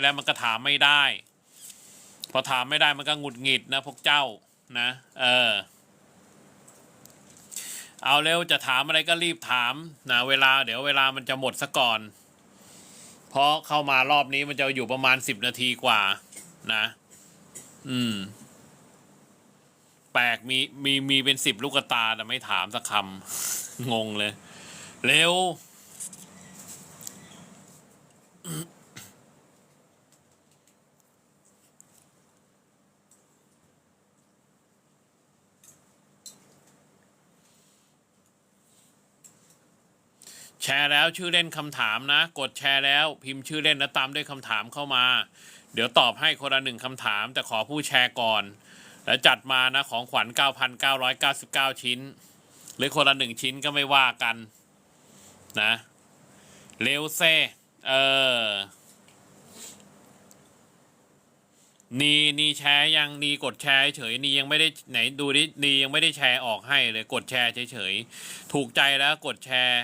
แล้วมันก็ถามไม่ได้ พอถามไม่ได้มันก็หงุดหงิดนะพวกเจ้านะ เออ เอาเร็วจะถามอะไรก็รีบถามนะเวลาเดี๋ยวเวลามันจะหมดซะก่อน เพราะเข้ามารอบนี้มันจะอยู่ประมาณสิบนาทีกว่า นะ อืม แปลกมีมีมีเป็นสิบลูกตาแต่ไม่ถามสักคำงงเลย เร็ว แชร์แล้วชื่อเล่นคำถามนะ กดแชร์แล้วพิมพ์ชื่อเล่นแล้วตามด้วยคำถามเข้ามา เดี๋ยวตอบให้คนละหนึ่งคำถาม แต่ขอผู้แชร์ก่อน แล้วจัดมานะของขวัญ 9,999 ชิ้น หรือคนละหนึ่งชิ้นก็ไม่ว่ากัน นะเร็วเซเออนีนีแชร์ยังนีกดแชร์เฉยนียังไม่ได้ไหนดูดินียังไม่ได้แชร์ออกให้เลยกดแชร์เฉยๆถูกใจแล้วกดแชร์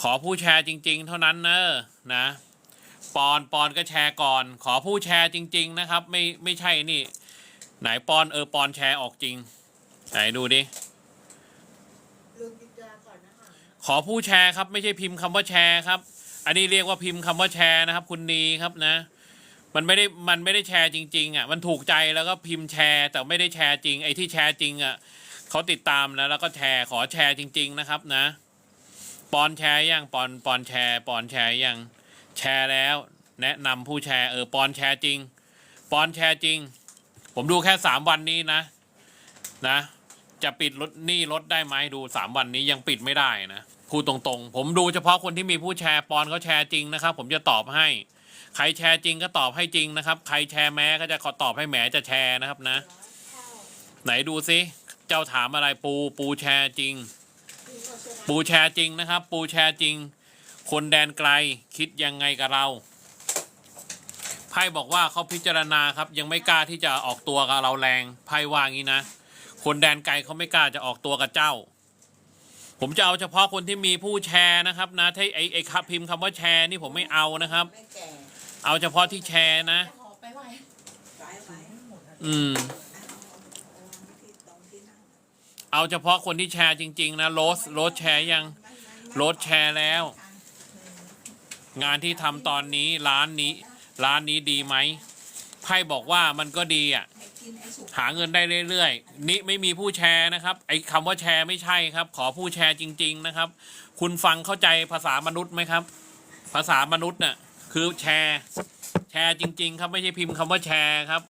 ขอผู้แชร์จริง ๆ เท่านั้นเนอะนะปอนปอนก็แชร์ก่อน ขอผู้แชร์จริง ๆ นะครับ ไม่ไม่ใช่นี่ ไหนปอนเออปอนแชร์ออกจริง ไหนดูดิขอผู้แชร์ครับ ไม่ใช่พิมพ์คำว่าแชร์ครับ อันนี้เรียกว่าพิมพ์คำว่าแชร์นะครับ คุณนีครับนะ มันไม่ได้มันไม่ได้แชร์จริง ๆ อะ มันถูกใจแล้วก็พิมพ์แชร์ แต่ไม่ได้แชร์จริงไอ้ที่แชร์จริงอะเขาติดตามนะแล้วก็แชร์ขอแชร์จริง ๆ นะครับนะ ปอนแชร์ยังปอนปอนแชร์ปอนแชร์ยังแชร์แล้ว แนะนำผู้แชร์เออปอนแชร์จริง ปอนแชร์จริง ผมดูแค่สามวันนี้นะ นะ จะปิดรถหนี้รถได้ไหมดูสามวันนี้ยังปิดไม่ได้นะพูดตรงๆ ผมดูเฉพาะคนที่มีผู้แชร์ปอนเขาแชร์จริงนะครับ ผมจะตอบให้ ใครแชร์จริงก็ตอบให้จริงนะครับ ใครแชร์แม้ก็จะขอตอบให้แหมจะแชร์นะครับนะ ไหนดูซิเจ้าถามอะไรปูปูแชร์จริง ปูแชร์จริงนะครับ ปูแชร์จริง คนแดนไกลคิดยังไงกับเราไพ่บอกว่าเขาพิจารณาครับ ยังไม่กล้าที่จะออกตัวกับเราแรงไพ่ว่างี้นะคนแดนไกลเขาไม่กล้าจะออกตัวกับเจ้า ผมจะเอาเฉพาะคนที่มีผู้แชร์นะครับ นะถ้าไอไอครับพิมพ์คำว่าแชร์นี่ผมไม่เอานะครับไม่แก่เอาเฉพาะที่แชร์นะขอไปไหวไปไหวอืมที่ตรงที่นั่ง เอาเฉพาะคนที่แชร์จริง ๆ นะโรสโรสแชร์ยังโรสแชร์แล้ว งานที่ทำตอนนี้ร้านนี้ ร้านนี้ดีไหมไพ่บอกว่ามันก็ดีอะ หาเงินได้เรื่อยๆนี่ไม่มีผู้แชร์นะครับไอ้คำว่าแชร์ไม่ใช่ครับ ขอผู้แชร์จริง ๆ นะครับ คุณฟังเข้าใจภาษามนุษย์ไหมครับ ภาษามนุษย์น่ะคือแชร์ แชร์จริง ๆ ครับไม่ใช่พิมพ์คำว่าแชร์ครับ